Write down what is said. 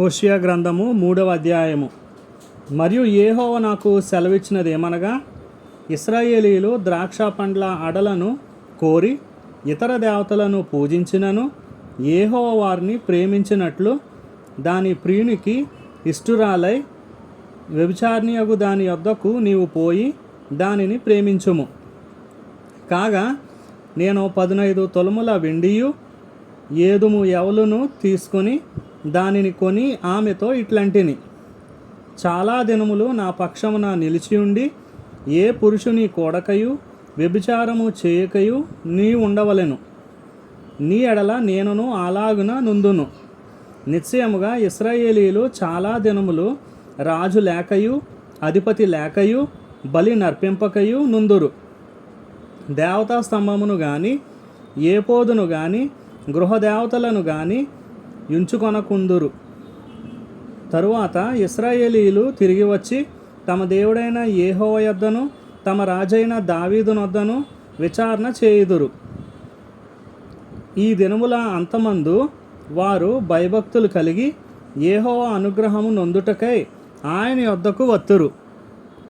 హోషియా గ్రంథము మూడవ అధ్యాయము. మరియు ఏహోవ నాకు సెలవిచ్చినది ఏమనగా ఇస్రాయేలీలు ద్రాక్ష పండ్ల అడలను కోరి ఇతర దేవతలను పూజించినను ఏహోవ వారిని ప్రేమించినట్లు దాని ప్రియునికి ఇష్టురాలై వ్యభిచారిణియగు దాని యొద్దకు నీవు పోయి దానిని ప్రేమించుము. కాగా నేను పదునైదు తొలముల వెండియు ఏదుము ఎవలును తీసుకొని దానిని కొని ఆమెతో ఇట్లాంటిని. చాలా దినములు నా పక్షమున నిలిచి ఉండి ఏ పురుషుని కోడకయు వ్యభిచారము చేయకయు నీ ఉండవలెను. నీ ఎడల నేనును అలాగున నుందును. నిశ్చయముగా ఇస్రాయేలీలు చాలా దినములు రాజు లేకయు అధిపతి లేకయు బలి నర్పింపకయు నుందురు. దేవతా స్తంభమును గాని ఏపోదును గాని గృహదేవతలను గాని ఎంచుకొనకుందురు. తరువాత ఇస్రాయేలీలు తిరిగి వచ్చి తమ దేవుడైన ఏహోవ యొద్దను తమ రాజైన దావీదునొద్దను విచారణ చేయుదురు. ఈ దినముల అంతమందు వారు భయభక్తులు కలిగి ఏహోవ అనుగ్రహము నొందుటకై ఆయన యొద్దకు వత్తురు.